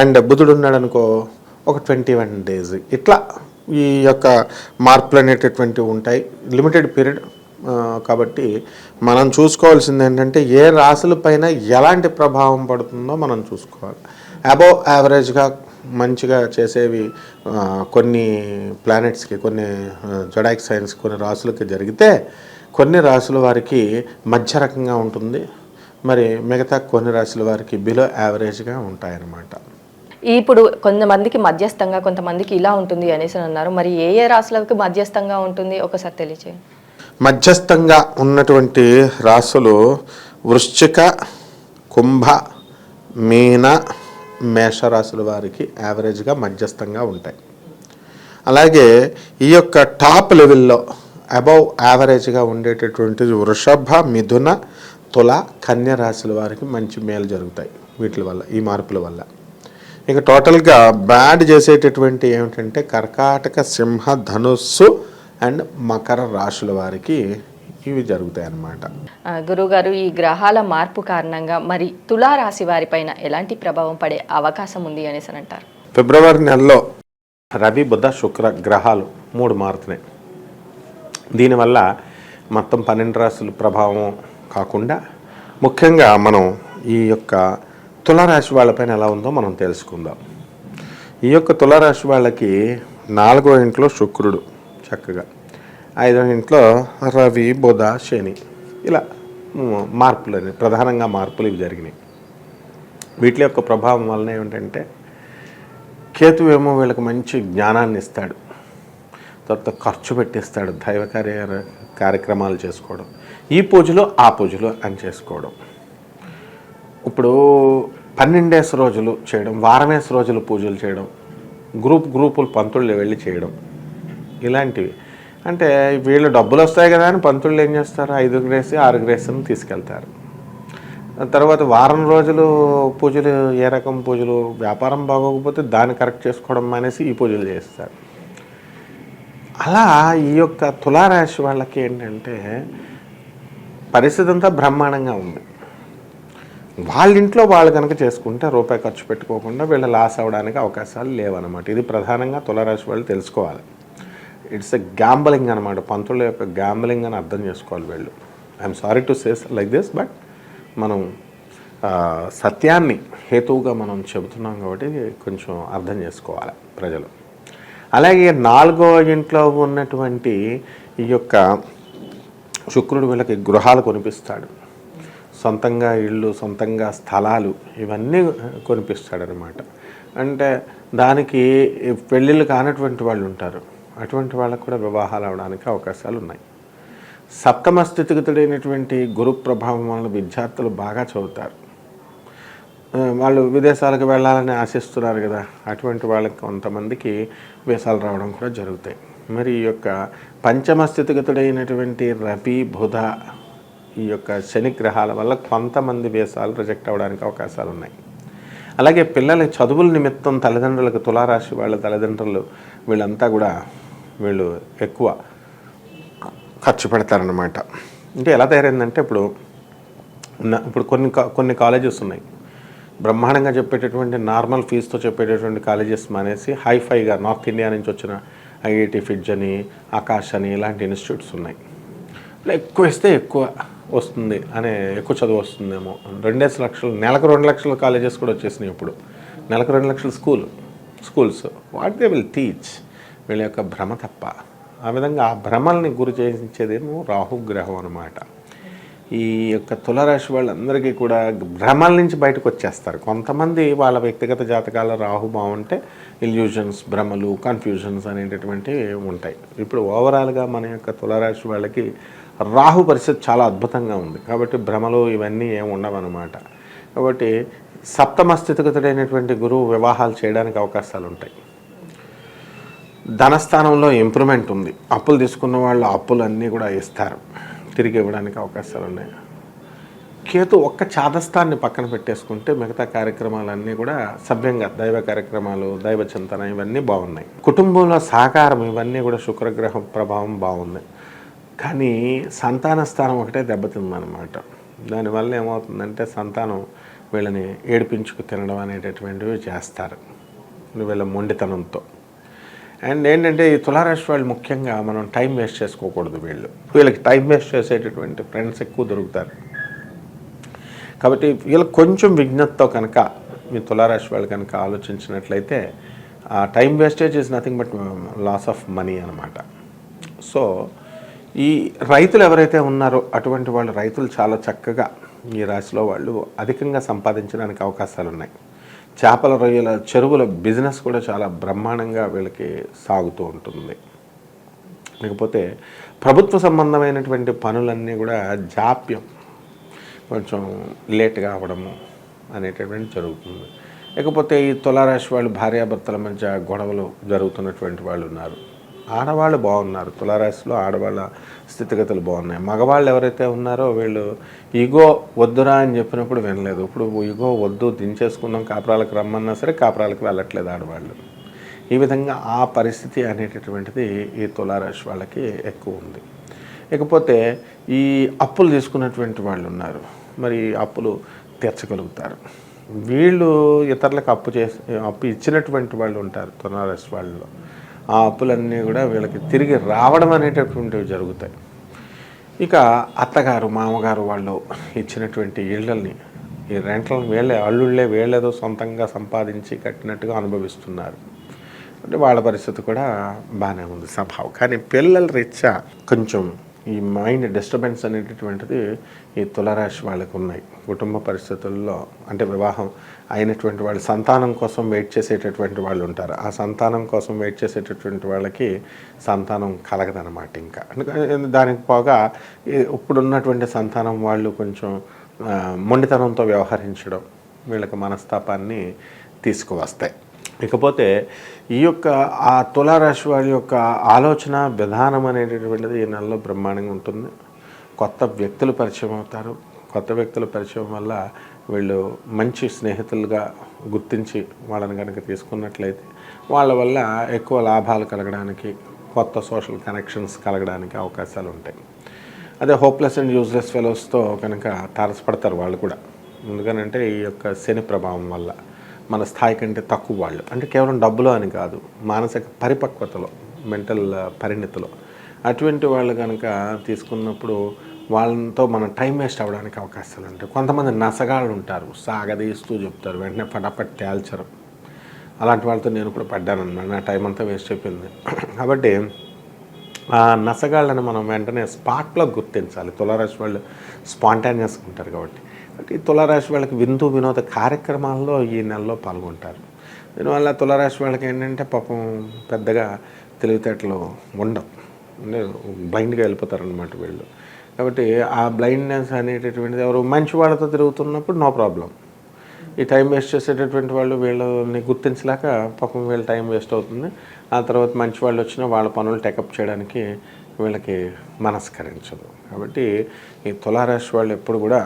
And బుధుడు ఉన్నాడు అనుకో ఒక ట్వంటీ వన్ డేస్. ఇట్లా ఈ యొక్క మార్పులు అనేటటువంటివి ఉంటాయి. లిమిటెడ్ పీరియడ్ కాబట్టి మనం చూసుకోవాల్సింది ఏంటంటే ఏ రాశుల పైన ఎలాంటి ప్రభావం పడుతుందో మనం చూసుకోవాలి. అబోవ్ యావరేజ్గా మంచిగా చేసేవి కొన్ని ప్లానెట్స్కి కొన్ని జొడాక్ సైన్స్ కొన్ని రాసులకి జరిగితే కొన్ని రాసుల వారికి మధ్య రకంగా ఉంటుంది. మరి మిగతా కొన్ని రాసుల వారికి బిలో యావరేజ్గా ఉంటాయన్నమాట. ఇప్పుడు కొంతమందికి మధ్యస్థంగా కొంతమందికి ఇలా ఉంటుంది అనేసి అన్నారు. మరి ఏ ఏ రాశులకు మధ్యస్థంగా ఉంటుంది? ఒకసారి తెలియచేయండి. మధ్యస్థంగా ఉన్నటువంటి రాసులు వృశ్చిక కుంభ మీన మేషరాశుల వారికి యావరేజ్గా మధ్యస్థంగా ఉంటాయి. అలాగే ఈ యొక్క టాప్ లెవెల్లో అబౌవ్ యావరేజ్గా ఉండేటటువంటి వృషభ మిథున తుల కన్య రాశుల వారికి మంచి మేలు జరుగుతాయి వీటి వల్ల ఈ మార్పుల వల్ల. ఇక టోటల్గా బ్యాడ్ చేసేటటువంటి ఏమిటంటే కర్కాటక సింహ ధనుస్సు అండ్ మకర రాశుల వారికి ఇవి జరుగుతాయి అన్నమాట ఆ, గురువుగారు ఈ గ్రహాల మార్పు కారణంగా మరి తులారాశి వారిపైన ఎలాంటి ప్రభావం పడే అవకాశం ఉంది అనేసి అని అంటారు? ఫిబ్రవరి నెలలో రవి బుధ శుక్ర గ్రహాలు మూడు మారుతున్నాయి. దీనివల్ల మొత్తం పన్నెండు రాశుల ప్రభావం కాకుండా ముఖ్యంగా మనం ఈ యొక్క తులారాశి వాళ్ళపైన ఎలా ఉందో మనం తెలుసుకుందాం. ఈ యొక్క తులారాశి వాళ్ళకి నాలుగో ఇంట్లో శుక్రుడు చక్కగా. ఐదో ఇంట్లో రవి బుధ శని. ఇలా మార్పులు అనేవి ప్రధానంగా మార్పులు ఇవి జరిగినాయి. వీటి యొక్క ప్రభావం వలన ఏమిటంటే కేతు ఏమో వీళ్ళకి మంచి జ్ఞానాన్ని ఇస్తాడు. తర్వాత ఖర్చు పెట్టిస్తాడు దైవ కార్య కార్యక్రమాలు చేసుకోవడం. ఈ పూజలు ఆ పూజలు అని చేసుకోవడం. ఇప్పుడు పన్నెండేసి రోజులు చేయడం వారమేసి రోజులు పూజలు చేయడం గ్రూప్ గ్రూపులు పంతుళ్ళు వెళ్ళి చేయడం ఇలాంటివి. అంటే వీళ్ళు డబ్బులు వస్తాయి కదా అని పంతుళ్ళు ఏం చేస్తారు? ఐదు గ్రేసి ఆరు గ్రేసులను తీసుకెళ్తారు. తర్వాత వారం రోజులు పూజలు ఏ రకం పూజలు? వ్యాపారం బాగోకపోతే దాన్ని కరెక్ట్ చేసుకోవడం మానేసి ఈ పూజలు చేస్తారు. అలా ఈ యొక్క తులారాశి వాళ్ళకి ఏంటంటే పరిస్థితి అంతా బ్రహ్మాండంగా ఉంది. వాళ్ళ ఇంట్లో వాళ్ళు కనుక చేసుకుంటే రూపాయి ఖర్చు పెట్టుకోకుండా వీళ్ళు లాస్ అవ్వడానికి అవకాశాలు లేవన్నమాట. ఇది ప్రధానంగా తులారాశి వాళ్ళు తెలుసుకోవాలి. ఇట్స్ ఎ గ్యాంబలింగ్ అనమాట పంతుల యొక్క గ్యాంబలింగ్ అని అర్థం చేసుకోవాలి వీళ్ళు. I'm sorry to says like this but మనం సత్యాన్ని హేతువుగా మనం చెబుతున్నాం కాబట్టి కొంచెం అర్థం చేసుకోవాలి ప్రజలు. అలాగే నాలుగో ఇంట్లో ఉన్నటువంటి ఈ యొక్క శుక్రుడు వీళ్ళకి గృహాలు కొనిపిస్తాడు. సొంతంగా ఇళ్ళు సొంతంగా స్థలాలు ఇవన్నీ కొనిపిస్తాడనమాట అంటే దానికి పెళ్ళిళ్ళు కానటువంటి వాళ్ళు ఉంటారు. అటువంటి వాళ్ళకు కూడా వివాహాలు అవడానికి అవకాశాలు ఉన్నాయి. సప్తమ స్థితిగతుడైనటువంటి గురు ప్రభావం వలన విద్యార్థులు బాగా చదువుతారు. వాళ్ళు విదేశాలకు వెళ్ళాలని ఆశిస్తున్నారు కదా అటువంటి వాళ్ళకి కొంతమందికి వీసాలు రావడం కూడా జరుగుతాయి. మరి ఈ యొక్క పంచమ స్థితిగతుడైనటువంటి రవి బుధ ఈ యొక్క శని గ్రహాల వల్ల కొంతమంది వేషాలు రిజెక్ట్ అవ్వడానికి అవకాశాలు ఉన్నాయి. అలాగే పిల్లల చదువుల నిమిత్తం తల్లిదండ్రులకు తులారాశి వాళ్ళ తల్లిదండ్రులు వీళ్ళంతా కూడా వీళ్ళు ఎక్కువ ఖర్చు పెడతారనమాట అంటే ఎలా తయారైందంటే ఇప్పుడు ఉన్న- ఇప్పుడు కొన్ని కొన్ని కాలేజెస్ ఉన్నాయి. బ్రహ్మాండంగా చెప్పేటటువంటి నార్మల్ ఫీజుతో చెప్పేటటువంటి కాలేజెస్ మానేసి హైఫైగా నార్త్ ఇండియా నుంచి వచ్చిన ఐఐటి ఫిడ్జ్ అని ఆకాష్ అని ఇలాంటి ఇన్స్టిట్యూట్స్ ఉన్నాయి. ఇలా ఎక్కువ ఇస్తే ఎక్కువ వస్తుంది అనే ఎక్కువ చదువు వస్తుందేమో. రెండేసి లక్షలు నెలకు రెండు లక్షల కాలేజెస్ కూడా వచ్చేసినాయి ఇప్పుడు. నెలకు రెండు లక్షల school schools. What they will teach వీళ్ళ యొక్క భ్రమ తప్ప. ఆ విధంగా ఆ భ్రమల్ని గురి చేయించేదేమో రాహుగ్రహం అనమాట ఈ యొక్క తులరాశి వాళ్ళందరికీ కూడా భ్రమల నుంచి బయటకు వచ్చేస్తారు. కొంతమంది వాళ్ళ వ్యక్తిగత జాతకాల రాహు బాగుంటే ఇల్యూషన్స్ భ్రమలు కన్ఫ్యూజన్స్ అనేటటువంటివి ఉంటాయి. ఇప్పుడు ఓవరాల్గా మన యొక్క తులరాశి వాళ్ళకి రాహు పరిస్థితి చాలా అద్భుతంగా ఉంది. కాబట్టి భ్రమలు ఇవన్నీ ఏమి ఉండవన్నమాట. కాబట్టి సప్తమ స్థితిగతుడైనటువంటి గురువు వివాహాలు చేయడానికి అవకాశాలు ఉంటాయి. ధనస్థానంలో ఇంప్రూవ్మెంట్ ఉంది. అప్పులు తీసుకున్న వాళ్ళు అప్పులు అన్నీ కూడా ఇస్తారు. తిరిగి ఇవ్వడానికి అవకాశాలు ఉన్నాయి. కేతు ఒక్క చాదస్థాన్ని పక్కన పెట్టేసుకుంటే మిగతా కార్యక్రమాలన్నీ కూడా సభ్యంగా దైవ కార్యక్రమాలు దైవ చింతన ఇవన్నీ బాగున్నాయి. కుటుంబంలో సహకారం ఇవన్నీ కూడా శుక్రగ్రహం ప్రభావం బాగుంది. కానీ సంతాన స్థానం ఒకటే దెబ్బతిందనమాట దానివల్ల ఏమవుతుందంటే సంతానం వీళ్ళని ఏడిపించుకు తినడం అనేటటువంటివి చేస్తారు. వీళ్ళ మొండితనంతో. అండ్ ఏంటంటే ఈ తులారాశి వాళ్ళు ముఖ్యంగా మనం టైం వేస్ట్ చేసుకోకూడదు వీళ్ళు. వీళ్ళకి టైం వేస్ట్ చేసేటటువంటి ఫ్రెండ్స్ ఎక్కువ దొరుకుతారు. కాబట్టి వీళ్ళకి కొంచెం విజ్ఞతతో కనుక మీ తులారాశి వాళ్ళు కనుక ఆలోచించినట్లయితే ఆ time wastage is nothing but loss of money అనమాట సో ఈ రైతులు ఎవరైతే ఉన్నారో అటువంటి వాళ్ళు రైతులు చాలా చక్కగా ఈ రాశిలో వాళ్ళు అధికంగా సంపాదించడానికి అవకాశాలు ఉన్నాయి చేపల రొయ్యల చెరువుల బిజినెస్ కూడా చాలా బ్రహ్మాండంగా వీళ్ళకి సాగుతూ ఉంటుంది. లేకపోతే ప్రభుత్వ సంబంధమైనటువంటి పనులన్నీ కూడా జాప్యం కొంచెం లేట్గా అవ్వడము అనేటటువంటి జరుగుతుంది. లేకపోతే ఈ తులారాశి వాళ్ళు భార్యాభర్తల మధ్య గొడవలు జరుగుతున్నటువంటి వాళ్ళు ఉన్నారు. ఆడవాళ్ళు బాగున్నారు. తులారాశిలో ఆడవాళ్ళ స్థితిగతులు బాగున్నాయి. మగవాళ్ళు ఎవరైతే ఉన్నారో వీళ్ళు ఈగో వద్దురా అని చెప్పినప్పుడు వినలేదు. ఇప్పుడు ఈగో వద్దు దించేసుకున్నాం కాపురాలకు రమ్మన్నా సరే కాపురాలకు వెళ్ళట్లేదు ఆడవాళ్ళు. ఈ విధంగా ఆ పరిస్థితి అనేటటువంటిది ఈ తులారాశి వాళ్ళకి ఎక్కువ ఉంది. ఇకపోతే ఈ అప్పులు తీసుకున్నటువంటి వాళ్ళు ఉన్నారు. మరి అప్పులు తీర్చగలుగుతారు. వీళ్ళు ఇతరులకు అప్పు చేసి అప్పు ఇచ్చినటువంటి వాళ్ళు ఉంటారు తులారాశి వాళ్ళలో. ఆ అప్పులన్నీ కూడా వీళ్ళకి తిరిగి రావడం అనేటటువంటివి జరుగుతాయి. ఇక అత్తగారు మామగారు వాళ్ళు ఇచ్చినటువంటి ఇళ్ళని ఈ రెంట్లను వీళ్ళే అల్లుళ్ళే వీళ్ళేదో సొంతంగా సంపాదించి కట్టినట్టుగా అనుభవిస్తున్నారు. అంటే వాళ్ళ పరిస్థితి కూడా బాగానే ఉంది స్వభావం. కానీ పిల్లల రీత్యా కొంచెం ఈ మైండ్ డిస్టర్బెన్స్ అనేటటువంటిది ఈ తులరాశి వాళ్ళకు ఉన్నాయి. కుటుంబ పరిస్థితుల్లో అంటే వివాహం అయినటువంటి వాళ్ళు సంతానం కోసం వెయిట్ చేసేటటువంటి వాళ్ళు ఉంటారు. ఆ సంతానం కోసం వెయిట్ చేసేటటువంటి వాళ్ళకి సంతానం కలగదనమాట ఇంకా. దానికి పోగా ఇప్పుడున్నటువంటి సంతానం వాళ్ళు కొంచెం మొండితనంతో వ్యవహరించడం వీళ్ళకి మనస్తాపాన్ని తీసుకువస్తాయి. ఇకపోతే ఈ యొక్క ఆ తులారాశి వారి యొక్క ఆలోచన విధానం అనేటటువంటిది ఈ నెలలో బ్రహ్మాండంగా ఉంటుంది. కొత్త వ్యక్తులు పరిచయం అవుతారు. కొత్త వ్యక్తుల పరిచయం వల్ల వీళ్ళు మంచి స్నేహితులుగా గుర్తించి వాళ్ళని కనుక తీసుకున్నట్లయితే వాళ్ళ వల్ల ఎక్కువ లాభాలు కలగడానికి కొత్త సోషల్ కనెక్షన్స్ కలగడానికి అవకాశాలు ఉంటాయి. అదే హోప్లెస్ అండ్ యూజ్లెస్ ఫెలోస్తో కనుక తారసపడతారు వాళ్ళు కూడా. ఎందుకనంటే ఈ యొక్క శని ప్రభావం వల్ల మన స్థాయి కంటే తక్కువ వాళ్ళు. అంటే కేవలం డబ్బులో అని కాదు మానసిక పరిపక్వతలో మెంటల్ పరిణితిలో. అటువంటి వాళ్ళు కనుక తీసుకున్నప్పుడు వాళ్ళతో మనం టైం వేస్ట్ అవ్వడానికి అవకాశాలు ఉంటాయి. కొంతమంది నసగాళ్ళు ఉంటారు సాగదీస్తూ చెప్తారు వెంటనే పటాపట్ తేల్చరు. అలాంటి వాళ్ళతో నేను కూడా పడ్డానన్నమాట నా టైం అంతా వేస్ట్ అయిపోయింది. కాబట్టి ఆ నసగాళ్ళని మనం వెంటనే స్పాట్లో గుర్తించాలి. తులారాశి వాళ్ళు స్పాంటానియస్గా ఉంటారు కాబట్టి. కాబట్టి ఈ తులారాశి వాళ్ళకి విందు వినోద కార్యక్రమాల్లో ఈ నెలలో పాల్గొంటారు. దీనివల్ల తులారాశి వాళ్ళకి ఏంటంటే పాపం పెద్దగా తెలివితేటలు ఉండవు. బ్లైండ్గా వెళ్ళిపోతారనమాట వీళ్ళు. కాబట్టి ఆ బ్లైండ్నెస్ అనేటటువంటిది ఎవరు మంచి వాళ్ళతో తిరుగుతున్నప్పుడు నో ప్రాబ్లం. ఈ టైం వేస్ట్ చేసేటటువంటి వాళ్ళు వీళ్ళని గుర్తించలేక పాపం వీళ్ళ టైం వేస్ట్ అవుతుంది. ఆ తర్వాత మంచి వాళ్ళు వచ్చినా వాళ్ళ పనులు టెకప్ చేయడానికి వీళ్ళకి మనస్కరించదు. కాబట్టి ఈ తులారాశి వాళ్ళు ఎప్పుడు కూడా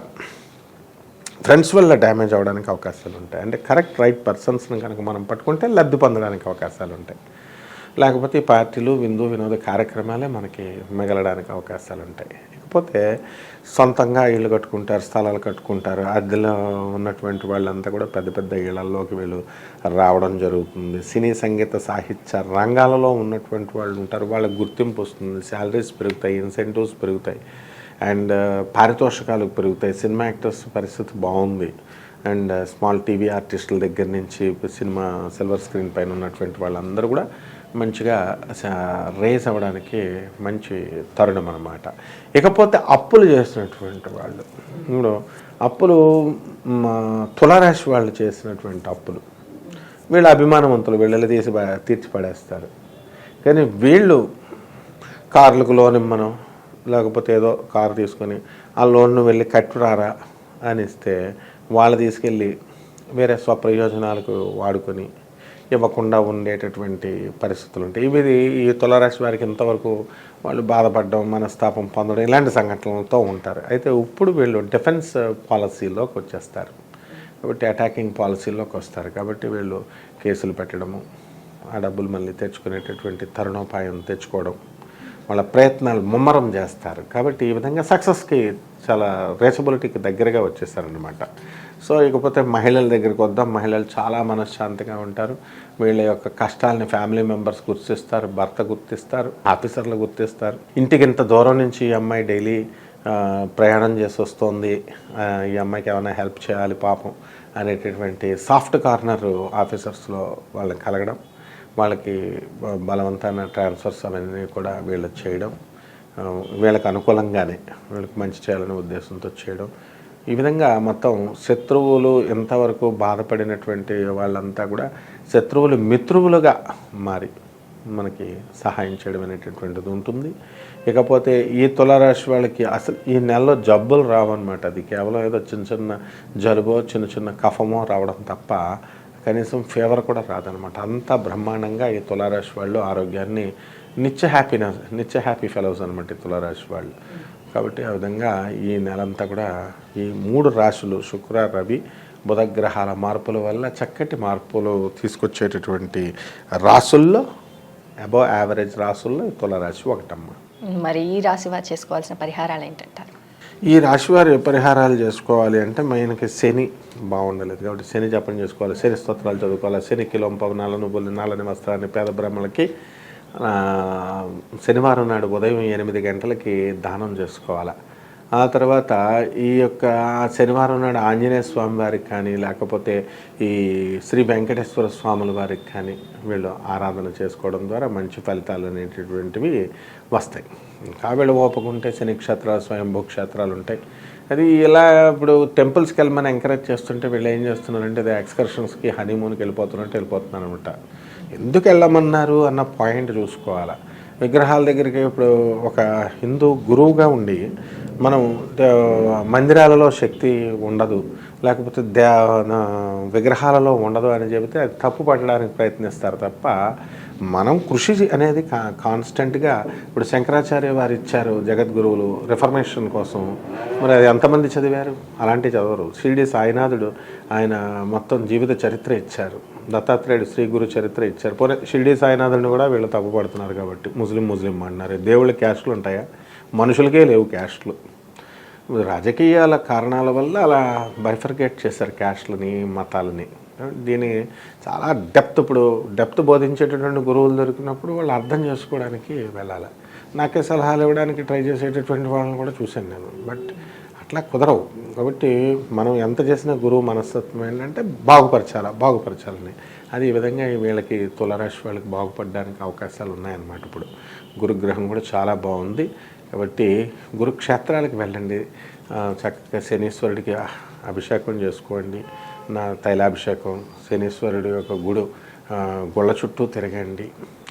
ఫ్రెండ్స్ వల్ల డ్యామేజ్ అవ్వడానికి అవకాశాలు ఉంటాయి. అంటే కరెక్ట్ రైట్ పర్సన్స్ని కనుక మనం పట్టుకుంటే లబ్ధి పొందడానికి అవకాశాలు ఉంటాయి. లేకపోతే ఈ పార్టీలు విందు వినోద కార్యక్రమాలే మనకి మిగలడానికి అవకాశాలు ఉంటాయి. ఇకపోతే సొంతంగా ఇళ్ళు కట్టుకుంటారు స్థలాలు కట్టుకుంటారు. అద్దెలో ఉన్నటువంటి వాళ్ళంతా కూడా పెద్ద పెద్ద ఇళ్ళలోకి వీళ్ళు రావడం జరుగుతుంది. సినీ సంగీత సాహిత్య రంగాలలో ఉన్నటువంటి వాళ్ళు ఉంటారు. వాళ్ళకి గుర్తింపు వస్తుంది. శాలరీస్ పెరుగుతాయి ఇన్సెంటివ్స్ పెరుగుతాయి. అండ్ పారితోషికాలు పెరుగుతాయి. సినిమా యాక్టర్స్ పరిస్థితి బాగుంది. అండ్ స్మాల్ టీవీ ఆర్టిస్టుల దగ్గర నుంచి సినిమా సిల్వర్ స్క్రీన్ పైన ఉన్నటువంటి వాళ్ళందరూ కూడా మంచిగా రేస్ అవ్వడానికి మంచి తరుణం అన్నమాట. ఇకపోతే అప్పులు చేసినటువంటి వాళ్ళు. ఇప్పుడు అప్పులు మా తులారాశి వాళ్ళు చేసినటువంటి అప్పులు. వీళ్ళ అభిమానవంతులు వీళ్ళని తీసి తీర్చిపడేస్తారు. తీర్చి పడేస్తారు కానీ వీళ్ళు కార్లకు లోన్ ఇమ్మను లేకపోతే ఏదో కారు తీసుకొని ఆ లోన్ను వెళ్ళి కట్టురారా? అని ఇస్తే వాళ్ళు తీసుకెళ్ళి వేరే స్వప్రయోజనాలకు వాడుకొని ఇవ్వకుండా ఉండేటటువంటి పరిస్థితులు ఉంటాయి. ఇవి ఈ తులారాశి వారికి ఇంతవరకు వాళ్ళు బాధపడడం మనస్తాపం పొందడం ఇలాంటి సంఘటనలతో ఉంటారు. అయితే ఇప్పుడు వీళ్ళు డిఫెన్స్ పాలసీలోకి వచ్చేస్తారు. కాబట్టి అటాకింగ్ పాలసీలోకి వస్తారు. కాబట్టి వీళ్ళు కేసులు పెట్టడము ఆ డబ్బులు మళ్ళీ తెచ్చుకునేటటువంటి తరుణోపాయం తెచ్చుకోవడం వాళ్ళ ప్రయత్నాలు ముమ్మరం చేస్తారు. కాబట్టి ఈ విధంగా సక్సెస్కి చాలా రేసబిలిటీకి దగ్గరగా వచ్చేస్తారనమాట సో ఇకపోతే మహిళల దగ్గరికి వద్దాం. మహిళలు చాలా మనశ్శాంతిగా ఉంటారు. వీళ్ళ యొక్క కష్టాలని ఫ్యామిలీ మెంబర్స్ గుర్తిస్తారు. భర్త గుర్తిస్తారు. ఆఫీసర్లు గుర్తిస్తారు. ఇంటికి ఇంత దూరం నుంచి ఈ అమ్మాయి డైలీ ప్రయాణం చేసి వస్తుంది. ఈ అమ్మాయికి ఏమైనా హెల్ప్ చేయాలి పాపం అనేటటువంటి సాఫ్ట్ కార్నర్ ఆఫీసర్స్లో వాళ్ళకి కలగడం. వాళ్ళకి బలవంతమైన బలవంతాన ట్రాన్స్ఫర్స్ అవన్నీ కూడా వీళ్ళు చేయడం వీళ్ళకి అనుకూలంగానే వీళ్ళకి మంచి చేయాలనే ఉద్దేశంతో చేయడం. ఈ విధంగా మొత్తం శత్రువులు ఎంతవరకు బాధపడినటువంటి వాళ్ళంతా కూడా శత్రువులు మిత్రువులుగా మారి మనకి సహాయం చేయడం అనేటటువంటిది ఉంటుంది. ఇకపోతే ఈ తులారాశి వాళ్ళకి అసలు ఈ నెలలో జబ్బులు రావన్నమాట. అది కేవలం ఏదో చిన్న చిన్న జలుబో చిన్న చిన్న కఫమో రావడం తప్ప కనీసం ఫీవర్ కూడా రాదనమాట అంత బ్రహ్మాండంగా ఈ తులారాశి వాళ్ళు ఆరోగ్యాన్ని నిత్య హ్యాపీనెస్ నిత్య హ్యాపీ ఫెలోస్ అనమాట ఈ తులారాశి వాళ్ళు. కాబట్టి ఆ విధంగా ఈ నెలంతా కూడా ఈ మూడు రాశులు శుక్ర రవి బుధగ్రహాల మార్పుల వల్ల చక్కటి మార్పులు తీసుకొచ్చేటటువంటి రాసుల్లో అబౌవ్ యావరేజ్ రాసుల్లో ఈ తులారాశి ఒకటమ్మ. మరి ఈ రాశి వారు చేసుకోవాల్సిన పరిహారాలు ఏంటంటారు? ఈ రాశివారి పరిహారాలు చేసుకోవాలి అంటే మనకి శని బాగుండలేదు కాబట్టి శని జపం చేసుకోవాలి శని స్తోత్రాలు చదువుకోవాలి శని కిలోం పవనాలను నువ్వులు నాలని వస్త్రాన్ని పేద బ్రహ్మలకి శనివారం నాడు ఉదయం ఎనిమిది గంటలకి దానం చేసుకోవాలి. ఆ తర్వాత ఈ యొక్క శనివారం నాడు ఆంజనేయ స్వామి వారికి కానీ లేకపోతే ఈ శ్రీ వెంకటేశ్వర స్వాముల వారికి కానీ వీళ్ళు ఆరాధన చేసుకోవడం ద్వారా మంచి ఫలితాలు అనేటటువంటివి వస్తాయి. ఇంకా వీళ్ళు ఓపుకుంటే శని క్షేత్రాలు స్వయంభూ క్షేత్రాలు ఉంటాయి. అది ఇలా ఇప్పుడు టెంపుల్స్కి వెళ్ళమని ఎంకరేజ్ చేస్తుంటే వీళ్ళు ఏం చేస్తున్నారంటే అది ఎక్స్కర్షన్స్కి హనీమూన్కి వెళ్ళిపోతున్నట్టు వెళ్ళిపోతున్నారు అనమాట ఎందుకు వెళ్ళమన్నారు అన్న పాయింట్ చూసుకోవాలి. విగ్రహాల దగ్గరికి ఇప్పుడు ఒక హిందూ గురువుగా ఉండి మనం మందిరాలలో శక్తి ఉండదు. లేకపోతే దే నా- విగ్రహాలలో ఉండదు అని చెబితే అది తప్పు పట్టడానికి ప్రయత్నిస్తారు తప్ప మనం కృషి అనేది కా కాన్స్టెంట్గా ఇప్పుడు శంకరాచార్య వారు ఇచ్చారు జగద్గురువులు రిఫర్మేషన్ కోసం. మరి అది ఎంతమంది చదివారు? అలాంటివి చదవరు. షిరిడి సాయినాథుడు ఆయన మొత్తం జీవిత చరిత్ర ఇచ్చారు. దత్తాత్రేయుడు శ్రీ గురు చరిత్ర ఇచ్చారు. పోనీ షిరిడి సాయినాథుడిని కూడా వీళ్ళు తప్పుపడుతున్నారు కాబట్టి. ముస్లిం ముస్లిం అంటున్నారు. దేవుళ్ళ క్యాస్ట్లు ఉంటాయా? మనుషులకే లేవు క్యాస్ట్లు. రాజకీయాల కారణాల వల్ల అలా బైఫర్గేట్ చేశారు క్యాస్ట్లని మతాలని. దీని చాలా డెప్త్ ఇప్పుడు డెప్త్ బోధించేటటువంటి గురువులు దొరికినప్పుడు వాళ్ళు అర్థం చేసుకోవడానికి వెళ్ళాలి. నాకే సలహాలు ఇవ్వడానికి ట్రై చేసేటటువంటి వాళ్ళని కూడా చూశాను నేను. బట్ అట్లా కుదరవు. కాబట్టి మనం ఎంత చేసినా గురువు మనస్తత్వం ఏంటంటే బాగుపరచాలా బాగుపరచాలని. అది ఈ విధంగా వీళ్ళకి తులరాశి వాళ్ళకి బాగుపడడానికి అవకాశాలు ఉన్నాయన్నమాట ఇప్పుడు. గురుగ్రహం కూడా చాలా బాగుంది. కాబట్టి గురుక్షేత్రాలకు వెళ్ళండి. చక్కగా శనీశ్వరుడికి అభిషేకం చేసుకోండి. నా తైలాభిషేకం శనీశ్వరుడి యొక్క గుడు గుళ్ళ చుట్టూ తిరగండి.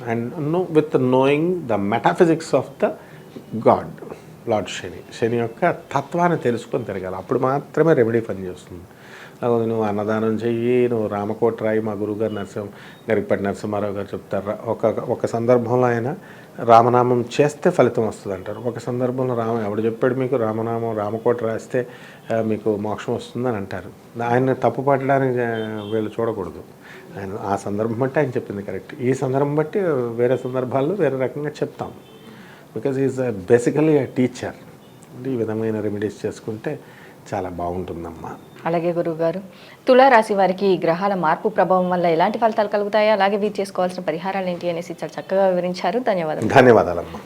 And no with knowing the metaphysics of the god lord Shani Shani యొక్క తత్వాన్ని తెలుసుకొని తిరగాలి. అప్పుడు మాత్రమే రెమెడీ పనిచేస్తుంది లేకపోతే నువ్వు అన్నదానం చెయ్యి నువ్వు రామకోట రాయి మా గురువుగారు నరసింహ గరికపట్టి నరసింహారావు గారు చెప్తారు. ఒక ఒక సందర్భంలో ఆయన రామనామం చేస్తే ఫలితం వస్తుంది అంటారు ఒక సందర్భంలో రామ ఎవడు చెప్పాడు మీకు రామనామం రామకోట రాస్తే మీకు మోక్షం వస్తుందని అంటారు. ఆయన తప్పు పట్టడానికి వీళ్ళు చూడకూడదు. ఆయన ఆ సందర్భం బట్టి ఆయన చెప్పింది కరెక్ట్. ఈ సందర్భం బట్టి వేరే సందర్భాల్లో వేరే రకంగా చెప్తాం. బికాజ్ ఈజ్ బేసికలీ టీచర్ ఈ విధమైన రెమెడీస్ చేసుకుంటే చాలా బాగుంటుందమ్మా. అలాగే గురువుగారు తులారాశి వారికి ఈ గ్రహాల మార్పు ప్రభావం వల్ల ఎలాంటి ఫలితాలు కలుగుతాయో అలాగే వీరు చేసుకోవాల్సిన పరిహారాలు ఏంటి అనేసి చాలా చక్కగా వివరించారు. ధన్యవాదాలు. ధన్యవాదాలమ్మా.